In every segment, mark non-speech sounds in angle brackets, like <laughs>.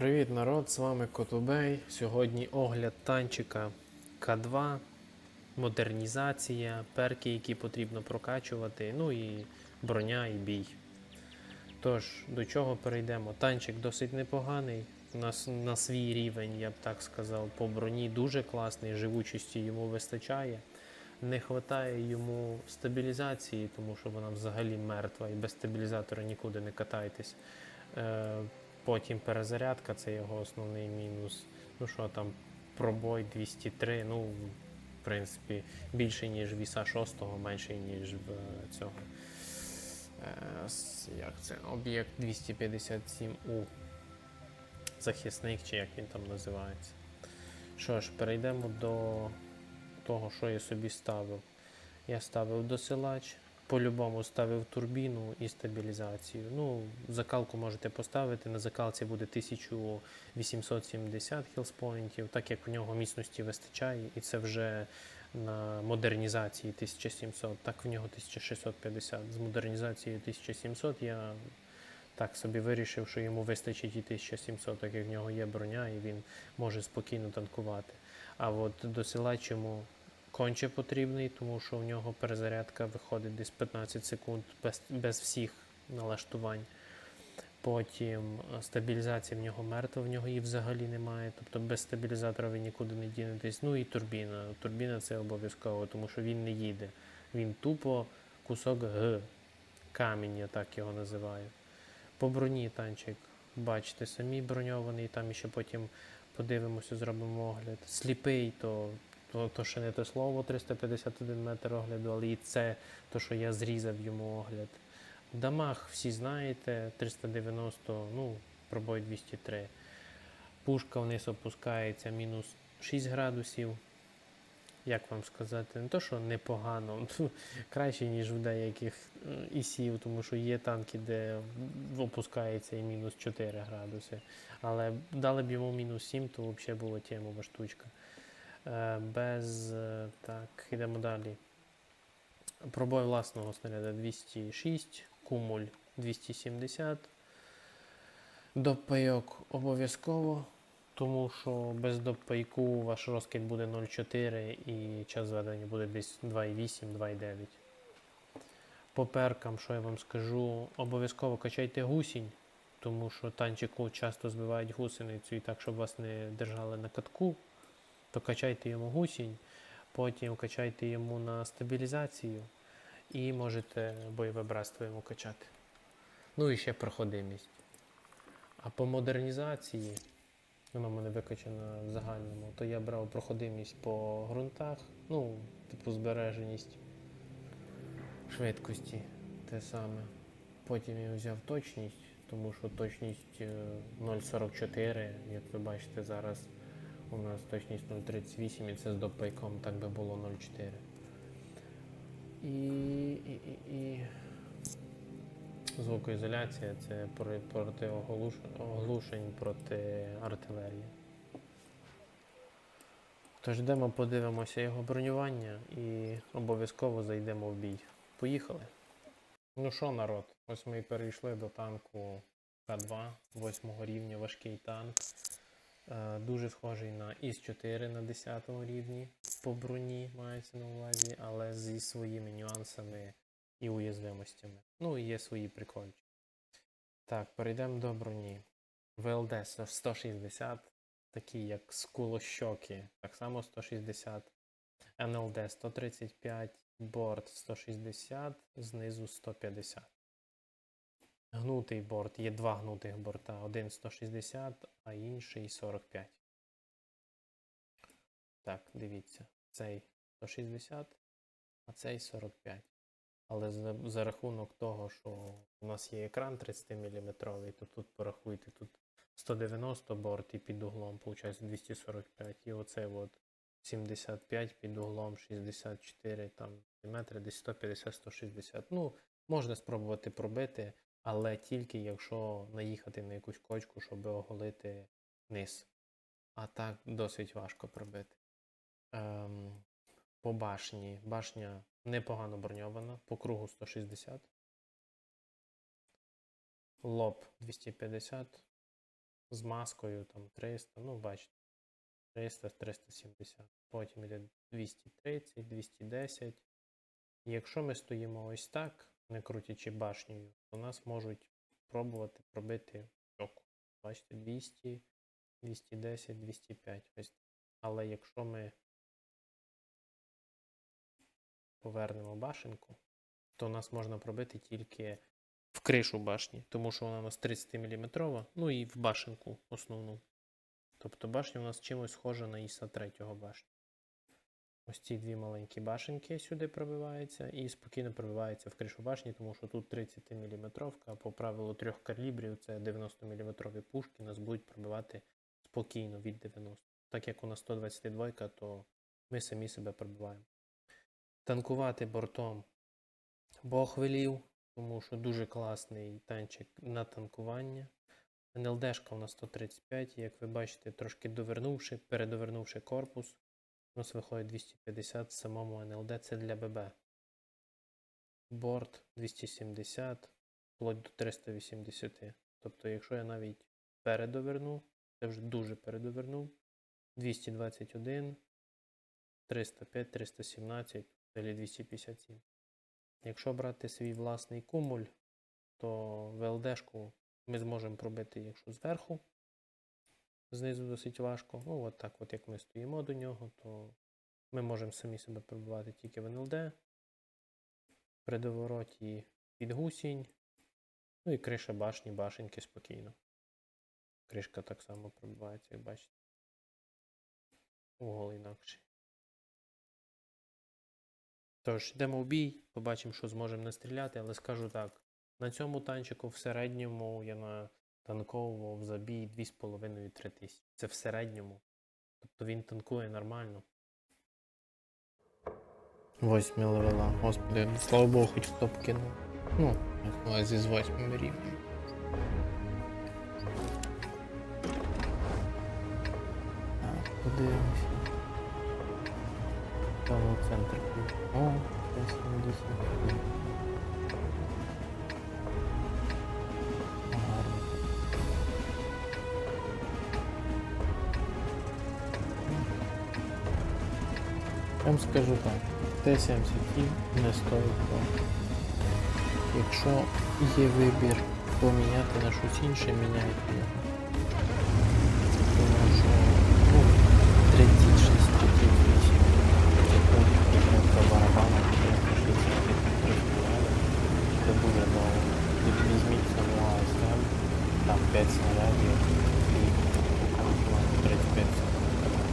Привіт, народ! З вами Котубей. Сьогодні огляд танчика К2, модернізація, перки, які потрібно прокачувати, ну і броня і бій. Тож, до чого перейдемо? Танчик досить непоганий. На, на свій рівень, я б так сказав, по броні дуже класний, живучості йому вистачає. Не вистачає йому стабілізації, тому що вона взагалі мертва і без стабілізатора нікуди не катайтесь. Потім перезарядка це його основний мінус. Ну що там, пробой 203, ну, в принципі, більше, ніж віса 6, менше, ніж в е, цього. Е, як це? Об'єкт 257У. Захисник, чи як він там називається. Що ж, перейдемо до того, що я собі ставив. Я ставив досилач, по-любому ставив турбіну і стабілізацію. Ну, закалку можете поставити. На закалці буде 1870 хілспоінтів, так як в нього міцності вистачає, і це вже на модернізації 1700, так в нього 1650. З модернізацією 1700 я так собі вирішив, що йому вистачить і 1700, так як в нього є броня і він може спокійно танкувати. А от досилач йому конче потрібний, тому що в нього перезарядка виходить десь 15 секунд без, без всіх налаштувань. Потім е, стабілізація в нього мертва, в нього її взагалі немає. Тобто без стабілізатора ви нікуди не дінетесь. Ну і турбіна. Турбіна це обов'язково, тому що він не їде. Він тупо кусок Г. Камінь, я так його називаю. По броні танчик, бачите, самі броньований, там ще потім подивимося, зробимо огляд. Сліпий, то, то, то ще не те слово 351 метр огляду, але і це то, що я зрізав йому огляд. Дамаг всі знаєте, 390, ну, пробой 203. Пушка вниз опускається мінус 6 градусів. Як вам сказати, не то, що непогано, <laughs> краще, ніж в деяких е, ісів, тому що є танки, де опускається і мінус 4 градуси. Але дали б йому мінус 7, то взагалі була темова штучка. Е, Без. е, Так, йдемо далі. Пробой власного снаряда 206, кумуль 270. Допайок обов'язково, тому що без допайку ваш розкид буде 0,4 і час зведення буде десь 2,8, 2,9. По перкам, що я вам скажу, обов'язково качайте гусінь, тому що танчику часто збивають гусеницю і так, щоб вас не держали на катку, то качайте йому гусінь, потім качайте йому на стабілізацію і можете бойове братство йому качати. Ну і ще проходимість. А по модернізації, вона в мене викачана в загальному, то я брав проходимість по ґрунтах, ну, типу збереженість швидкості те саме. Потім я взяв точність, тому що точність е, 0,44, як ви бачите, зараз у нас точність 0,38 і це з допайком так би було 0,4. І, і, і, і звукоізоляція це проти оглушень проти артилерії. Тож йдемо, подивимося його бронювання і обов'язково зайдемо в бій. Поїхали. Ну що, народ, ось ми і перейшли до танку К2 8 рівня, важкий танк. Е, Дуже схожий на ІС-4 на 10 рівні по броні мається на увазі, але зі своїми нюансами і уязвимостями. Ну і є свої прикольчики. Так, перейдемо до броні. ВЛД 160, такі як скулощоки, так само 160. НЛД 135, борт 160, знизу 150. Гнутий борт, є два гнутих борта, один 160, а інший 45. Так, дивіться, цей 160, а цей 45. Але за, за рахунок того, що у нас є екран 30 мм, то тут порахуйте, тут 190 борт і під углом, виходить 245. І оце от 75 під углом 64 там, метри, десь 150-160. Ну, можна спробувати пробити, але тільки якщо наїхати на якусь кочку, щоб оголити низ. А так досить важко пробити. Ем, по башні. Башня непогано броньована, по кругу 160. Лоб 250. з маскою там 300, ну бачите, 300, 370. Потім йде 230, 210. І якщо ми стоїмо ось так, не крутячи башнею, то нас можуть пробувати пробити щоку. Бачите, 200, 210, 205. Ось. Але якщо ми повернемо башенку, то нас можна пробити тільки в кришу башні, тому що вона у нас 30 мм, ну і в башенку основну. Тобто башня у нас чимось схожа на Іса 3 башню. Ось ці дві маленькі башенки сюди пробиваються і спокійно пробиваються в кришу башні, тому що тут 30 мм, а по правилу трьох калібрів це 90 мм пушки нас будуть пробивати спокійно від 90. Так як у нас 122, то ми самі себе пробиваємо. Танкувати бортом Бог велів, тому що дуже класний танчик на танкування. НЛДшка у нас 135, як ви бачите, трошки довернувши, передовернувши корпус, у нас виходить 250 в самому НЛД, це для ББ. Борт 270, вплоть до 380. Тобто, якщо я навіть передоверну, це вже дуже передовернув, 221, 305, 317, взагалі 257. Якщо брати свій власний кумуль, то ВЛДшку ми зможемо пробити, якщо зверху, знизу досить важко. Ну, от так, от як ми стоїмо до нього, то ми можемо самі себе пробивати тільки в НЛД, при довороті під гусінь, ну і криша башні, башеньки спокійно. Кришка так само пробивається, як бачите. Угол інакший. Тож, йдемо в бій, побачимо, що зможемо настріляти, але скажу так: на цьому танчику в середньому я натанковував за бій 2,5-3 тисячі. Це в середньому. Тобто він танкує нормально. Восьмі левела. Господи, слава Богу, хоч хто кинув. Ну, як увазі з восьмим рівнем. Так, подивимося. Там центр. О, 170. Я вам скажу так, Т-77 не стоїть того. Якщо є вибір поміняти на щось інше, міняйте його. Тому що ну, 36 38 по барабанам, це дуже довго. Тут візьміть саму АСМ, там 5 снарядів і там 35,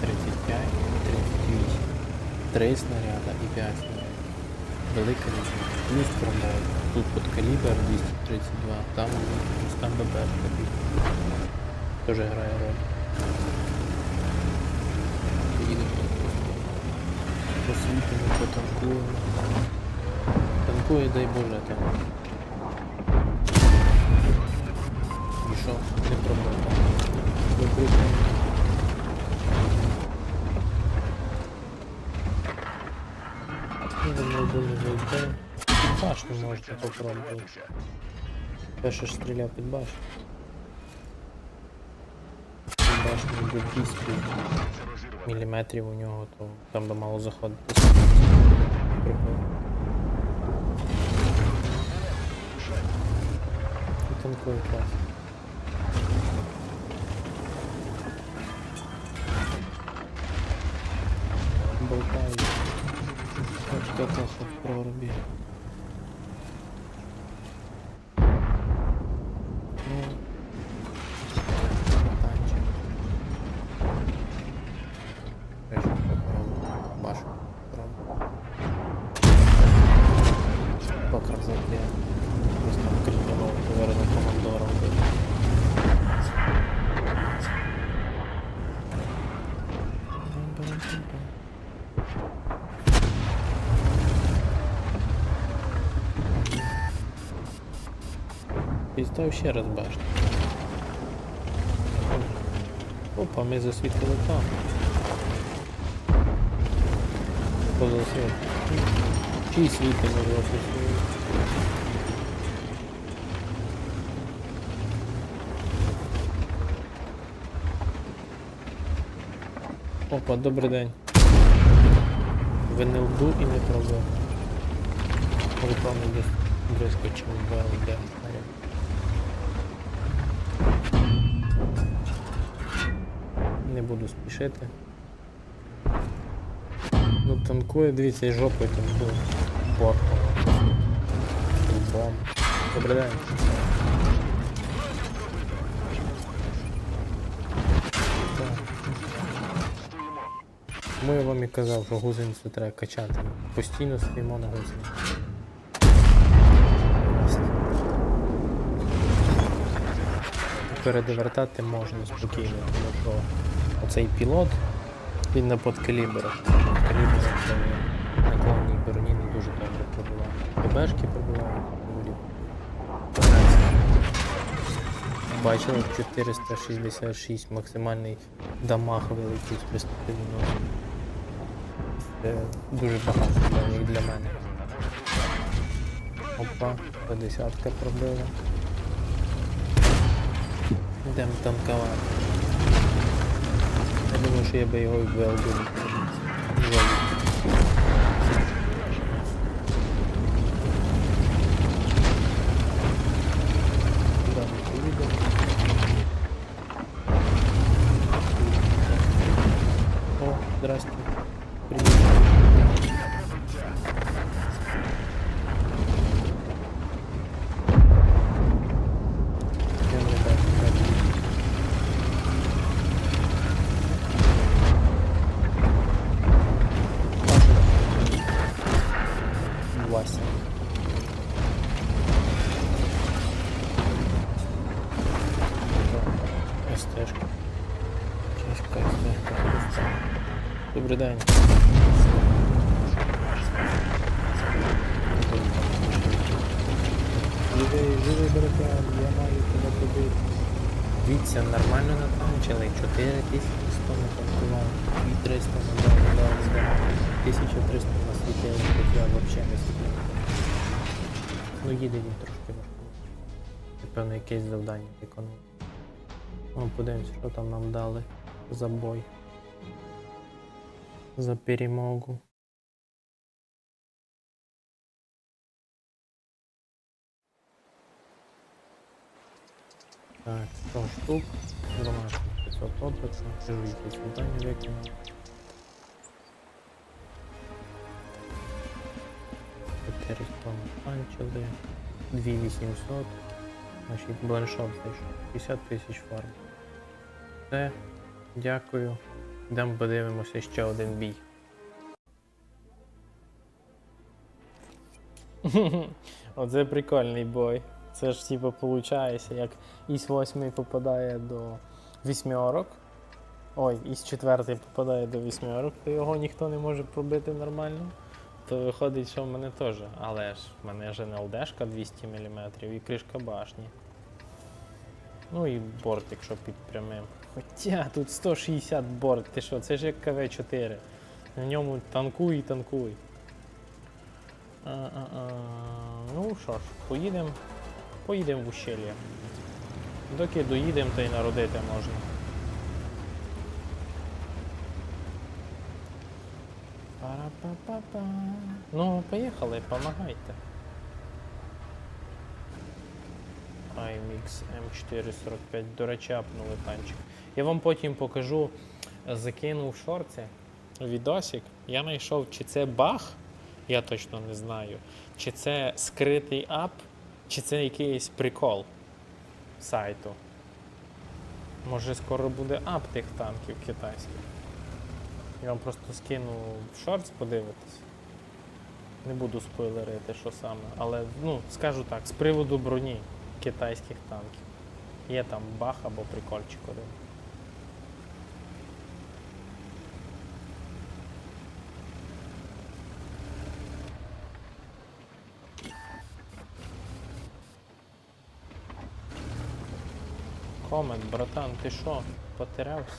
35, 38. 3 снаряда і 5 снарядів. Велика різниця. Плюс промов. Тут під калібр 232, там, там ББ. Теж грає роль. Посвітимо, потанкуємо. Танкує, дай Боже, там. І що? Не проблема. Викрутимо. Ну, думаю, дуже зайде. Під башню можна попробувати. Перше ж стріляв під башню. Під башню до 200 міліметрів у нього, то там би мало заходити. Прикольно. І танкує клас. Болтає. Точка трохи пізда ще раз башню. Опа, ми засвітили там. Позасвіт. Чи світи ми засвітили? Опа, добрий день. Ви не лду і не пробив. Рекламу десь близько, чим ВЛД. Буду спішити. Ну танкує, дивіться, і жопою танкує. Бортом. Лбом. Добрий день. Тому вам і казав, що гусеницю треба качати. Постійно стоїмо на гусениці. Ось. Передивертати можна спокійно, тому що оцей пілот, він на подкаліберах. Це на клонній броні не дуже добре пробиває. ПБшки доволі. Бачили 466 максимальний дамаг вилетів з 390. Це дуже багато для для мене. Опа, 50 пробила. Йдемо танкувати. Я думаю, що я би його і ввел. 300 на данный баланс дома. 1300 на світі, я взагалі не світляю. Ну їде трошки важко. Напевно, якесь завдання виконує. Ну, подивимось, що там нам дали за бой. За перемогу. Так, 100 штук, 12 все комплексно, сижу якісь фонтанів викинув. Чотири фонтанчили, 2800, значить бланшот знайшов, 50 тисяч фарм. Все, дякую. Йдемо подивимося ще один бій. <laughs> Оце прикольний бой. Це ж типу, виходить, як Іс 8 попадає до вісьмерок. Ой, із 4 попадає до вісьмерок, то його ніхто не може пробити нормально. То виходить, що в мене теж. Але ж в мене ж НЛДшка 200 мм і кришка башні. Ну і борт, якщо під прямим. Хоча тут 160 борт, ти що, це ж як КВ-4. На ньому танкуй і танкуй. А-а-а. Ну що ж, поїдемо. Поїдемо в ущелье. Доки доїдемо, то й народити можна. Пара-па-па-па. Ну, поїхали, помагайте. IMX M445, до речі, апнули танчик. Я вам потім покажу, закинув в шорці відосик. Я знайшов, чи це баг, я точно не знаю, чи це скритий ап, чи це якийсь прикол сайту. Може скоро буде ап тих танків китайських. Я вам просто скину в шортс подивитись. Не буду спойлерити, що саме, але ну, скажу так, з приводу броні китайських танків. Є там бах або прикольчик один. Комет, братан, ти що? Потерявся?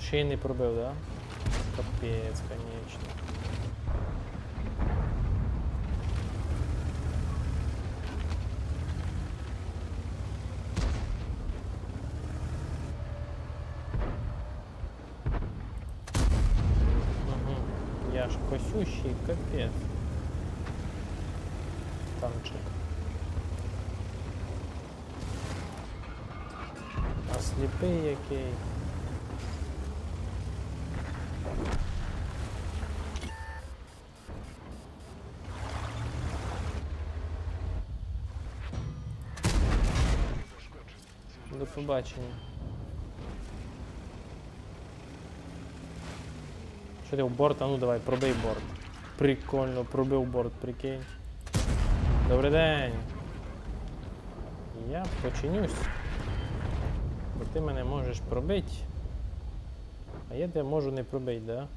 Ще й не пробив, да? Капець, конечно. Угу. Я ж косющий, капець. Сліпий який. До побачення. Що ти в борт? А ну давай, пробий борт. Прикольно, пробив борт, прикинь. Добрий день. Я починюсь. Ти мене можеш пробити. А я тебе можу не пробити, да?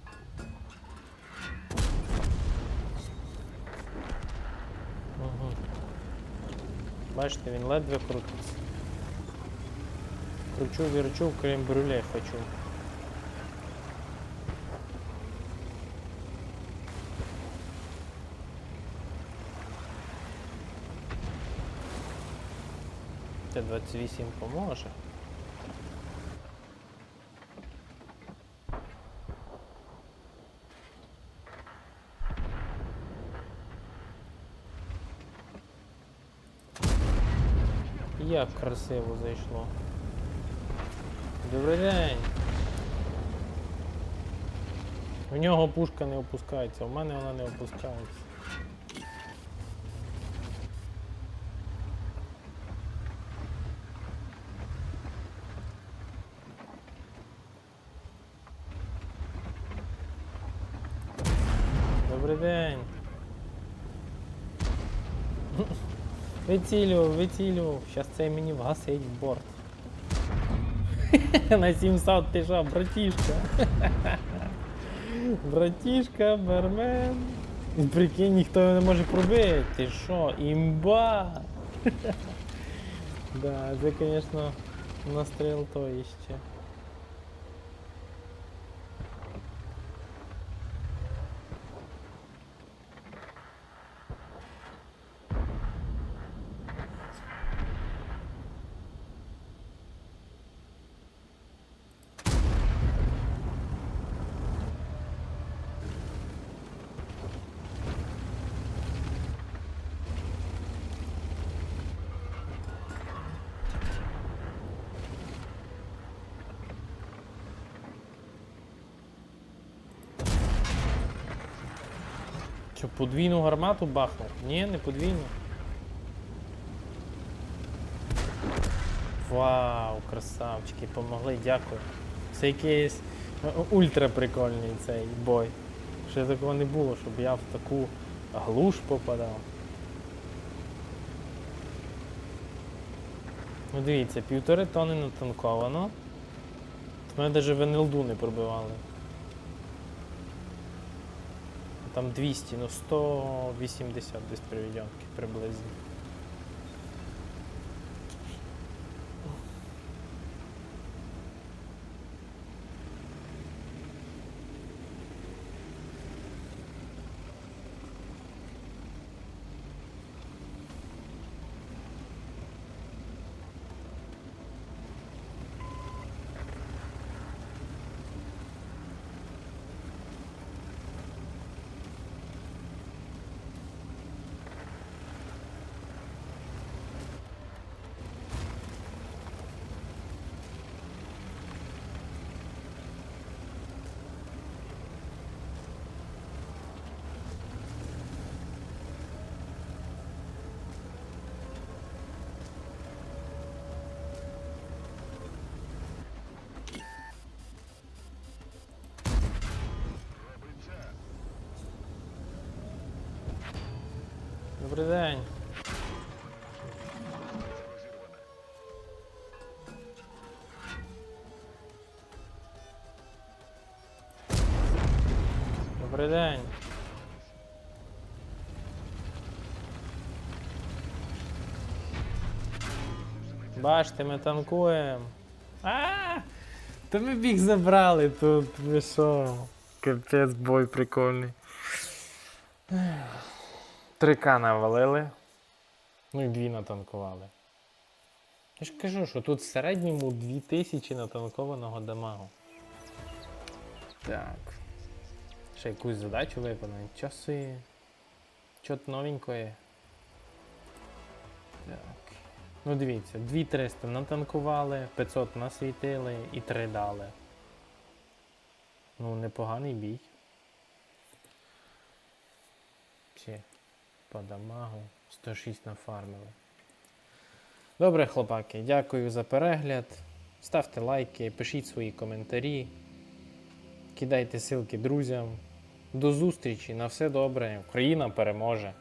Угу. Бачите, він ледве крутиться. Кручу, верчу, крем-брюле хочу. Т-28 поможе. Як красиво зайшло. Добрий день. У нього пушка не опускається, у мене вона не опускається. Добрий день. Вицілю, вицілю. Щас цей мені вгасить борт. <laughs> На 700 ти що, братішка? <laughs> братішка, бармен. Прикинь, ніхто не може пробити. Ти що, імба? <laughs> да, це, звісно, настріл то іще. Що, подвійну гармату бахнув? Ні, не подвійну. Вау, красавчики, помогли, дякую. Це якийсь е, ультра прикольний цей бой. Ще такого не було, щоб я в таку глуш попадав. Ну дивіться, півтори тони натанковано. Мене навіть в НЛДу не пробивали. Там 200, ну 180 десь приведенки приблизно. Добрий день. Добрий день. Бачите, ми танкуємо. А! Та ми біг забрали тут. Ви що? Капець бой прикольний. 3К навалили. Ну і дві натанкували. Я ж кажу, що тут в середньому 2000 натанкованого дамагу. Так. Ще якусь задачу виконаємо. Часи. Чот новенької. Так. Ну дивіться, 2300 натанкували, 500 насвітили і 3 дали. Ну, непоганий бій. Чи по дамагу 106 нафармили. Добре, хлопаки, дякую за перегляд. Ставте лайки, пишіть свої коментарі, кидайте ссылки друзям. До зустрічі, на все добре. Україна переможе.